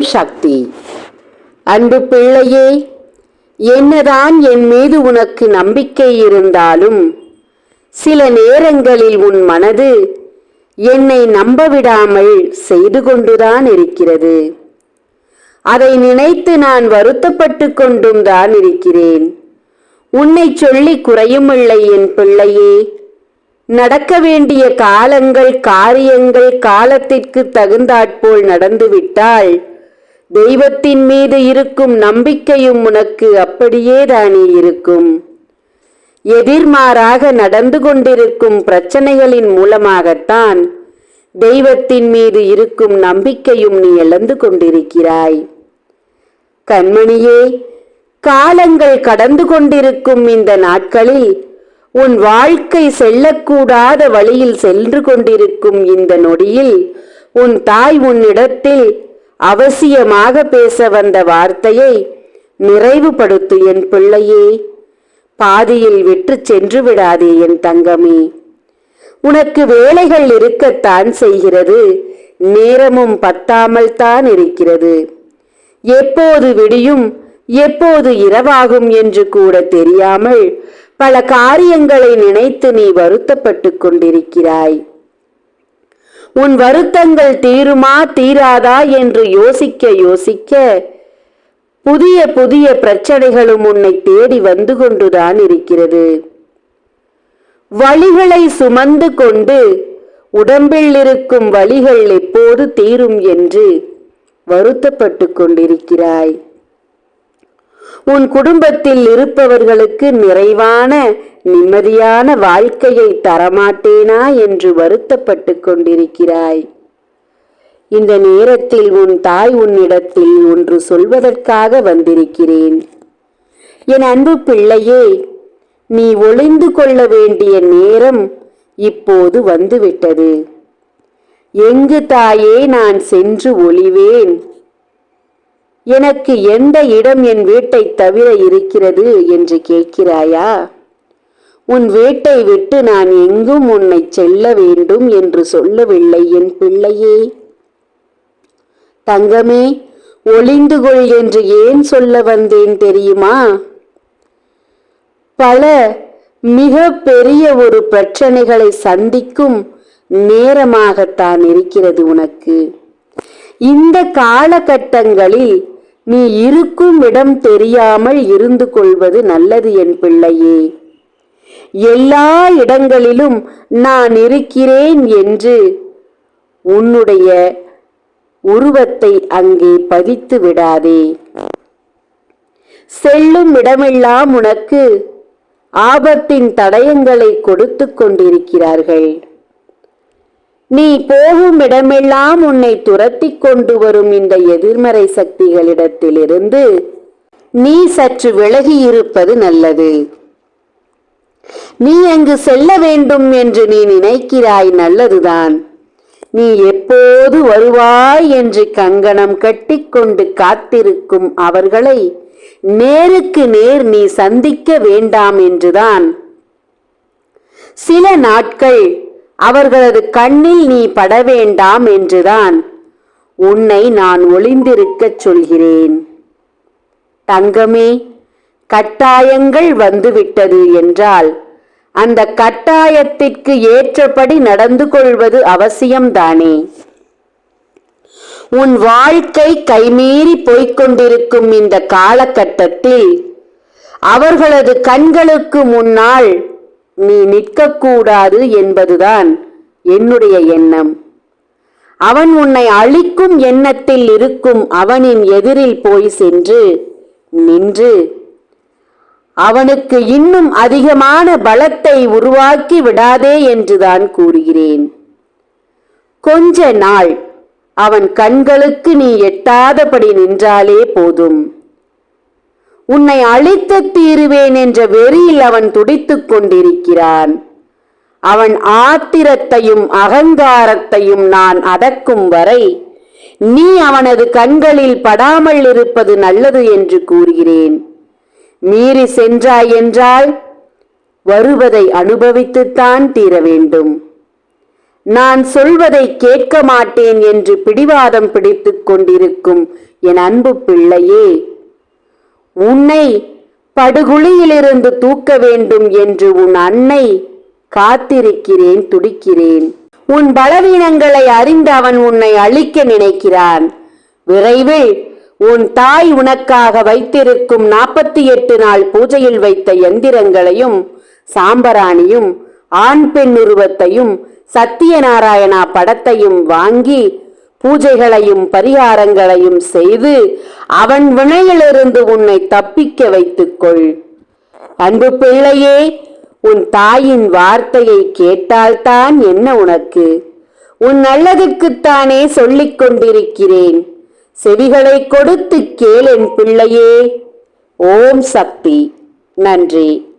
ஓம் சக்தி. அன்பு பிள்ளையே என்னதான் என் மீது உனக்கு நம்பிக்கை இருந்தாலும் சில நேரங்களில் உன் மனது என்னை நம்பவிடாமல் செய்து கொண்டுதான் இருக்கிறது. அதை நினைத்து நான் வருத்தப்பட்டு கொண்டும் தான் இருக்கிறேன். உன்னை சொல்லி குறையுமில்லை என் பிள்ளையே. நடக்க வேண்டிய காலங்கள் காரியங்கள் காலத்திற்கு தகுந்தாற்போல் நடந்துவிட்டால் தெய்வத்தின் மீது இருக்கும் நம்பிக்கையும் உனக்கு அப்படியே தானே இருக்கும். எதிர்மாறாக நடந்து கொண்டிருக்கும் பிரச்சனைகளின் மூலமாகத்தான் தெய்வத்தின் மீது இருக்கும் நம்பிக்கையும் நீ இழந்து கொண்டிருக்கிறாய். கண்மணியே காலங்கள் கடந்து கொண்டிருக்கும் இந்த நாட்களில் உன் வாழ்க்கை செல்லக்கூடாத வழியில் சென்று கொண்டிருக்கும் இந்த நொடியில் உன் தாய் உன்னிடத்தில் அவசியமாக பேச வந்த வார்த்தையை நிறைவுபடுத்து என் பிள்ளையே பாதியில் விட்டு சென்று விடாதே என் தங்கமே. உனக்கு வேலைகள் இருக்கத்தான் செய்கிறது நேரமும் பத்தாமல் தான் இருக்கிறது. எப்போது விடியும் எப்போது இரவாகும் என்று கூட தெரியாமல் பல காரியங்களை நினைத்து நீ வருத்தப்பட்டு கொண்டிருக்கிறாய். உன் வருத்தங்கள் தீருமா தீராதா என்று யோசிக்க யோசிக்க புதிய புதிய பிரச்சனைகளும் உன்னை தேடி வந்து கொண்டுதான் இருக்கிறது. வழிகளை சுமந்து கொண்டு உடம்பில் இருக்கும் வலிகள் எப்போது தீரும் என்று வருத்தப்பட்டு கொண்டிருக்கிறாய். உன் குடும்பத்தில் இருப்பவர்களுக்கு நிறைவான நிம்மதியான வாழ்க்கையை தரமாட்டேனா என்று வருத்தப்பட்டு கொண்டிருக்கிறாய். இந்த நேரத்தில் உன் தாய் உன்னிடத்தில் ஒன்று சொல்வதற்காக வந்திருக்கிறேன். என் அன்பு பிள்ளையே நீ ஒளிந்து கொள்ள வேண்டிய நேரம் இப்போது வந்துவிட்டது. எங்கு தாயே நான் சென்று ஒளிவேன். எனக்கு எந்த இடம் என் வீட்டை தவிர இருக்கிறது என்று கேட்கிறாயா? உன் வீட்டை விட்டு நான் எங்கும் உன்னை செல்ல வேண்டும் என்று சொல்லவில்லை என் பிள்ளையே. தங்கமே ஒளிந்து கொள் என்று ஏன் சொல்ல வந்தேன் தெரியுமா? பல மிக பெரிய ஒரு பிரச்சனைகளை சந்திக்கும் நேரமாகத்தான் இருக்கிறது உனக்கு. இந்த காலகட்டங்களில் நீ இருக்கும் இடம் தெரியாமல் இருந்து கொள்வது நல்லது என் பிள்ளையே. எல்லா இடங்களிலும் நான் இருக்கிறேன் என்று உன்னுடைய உருவத்தை அங்கே பதித்து விடாதே. செல்லும் இடமெல்லாம் உனக்கு ஆபத்தின் தடயங்களை கொடுத்து கொண்டிருக்கிறார்கள். நீ போகும் இடமெல்லாம் உன்னை துரத்தி கொண்டு வரும் இந்த எதிர்மறை சக்திகளிடத்திலிருந்து நீ சற்று விலகி இருப்பது நல்லது. நீ அங்கு செல்ல வேண்டும் என்று நீ நினைக்கிறாய் நல்லதுதான். நீ எப்போது வருவாய் என்று கங்கணம் கட்டிக்கொண்டு காத்திருக்கும் அவர்களை நேருக்கு நேர் நீ சந்திக்க வேண்டாம் என்றுதான். சில நாட்கள் அவர்களது கண்ணில் நீ பட வேண்டாம் என்றுதான் உன்னை நான் ஒளிந்திருக்கச் சொல்கிறேன். தங்கமே கட்டாயங்கள் வந்துவிட்டது என்றால் அந்த கட்டாயத்திற்கு ஏற்றபடி நடந்து கொள்வது அவசியம்தானே? உன் வாழ்க்கை கைமீறி போய்க்கொண்டிருக்கும் இந்த காலகட்டத்தில் அவர்களது கண்களுக்கு முன்னால் நீ நிற்கக்கூடாது என்பதுதான் என்னுடைய எண்ணம். அவன் உன்னை அழிக்கும் எண்ணத்தில் இருக்கும் அவனின் எதிரில் போய் சென்று நின்று அவனுக்கு இன்னும் அதிகமான பலத்தை உருவாக்கி விடாதே என்றுதான் கூறுகிறேன். கொஞ்ச நாள் அவன் கண்களுக்கு நீ எட்டாதபடி நின்றாலே போதும். உன்னை அழித்து தீருவேன் என்ற வெறியில் அவன் துடித்துக் கொண்டிருக்கிறான். அவன் ஆத்திரத்தையும் அகங்காரத்தையும் நான் அடக்கும் வரை நீ அவனது கண்களில் படாமல் இருப்பது நல்லது என்று கூறுகிறேன். மீறி சென்றாய் என்றால் வருவதை அனுபவித்துத்தான் தீர வேண்டும். நான் சொல்வதை கேட்க மாட்டேன் என்று பிடிவாதம் பிடித்துக் கொண்டிருக்கும் என் அன்பு பிள்ளையே உன்னை படுகுழியிலிருந்து தூக்க வேண்டும் என்று உன் அன்னை காத்திருக்கிறேன் துடிக்கிறேன். உன் பலவீனங்களை அறிந்து அவன் உன்னை அழிக்க நினைக்கிறான். விரைவில் உன் தாய் உனக்காக வைத்திருக்கும் நாற்பத்தி எட்டு நாள் பூஜையில் வைத்த எந்திரங்களையும் சாம்பராணியும் ஆண் பெண் உருவத்தையும் சத்தியநாராயணா படத்தையும் வாங்கி பூஜைகளையும் பரிகாரங்களையும் செய்து அவன் வினையிலிருந்து உன்னை தப்பிக்க வைத்துக்கொள். அன்பு பிள்ளையே உன் தாயின் வார்த்தையை கேட்டால்தான் என்ன உனக்கு? உன் நல்லதுக்குத்தானே சொல்லிக் கொண்டிருக்கிறேன் செவிகளை கொடுத்து கேள் என் பிள்ளையே. ஓம் சக்தி. நன்றி.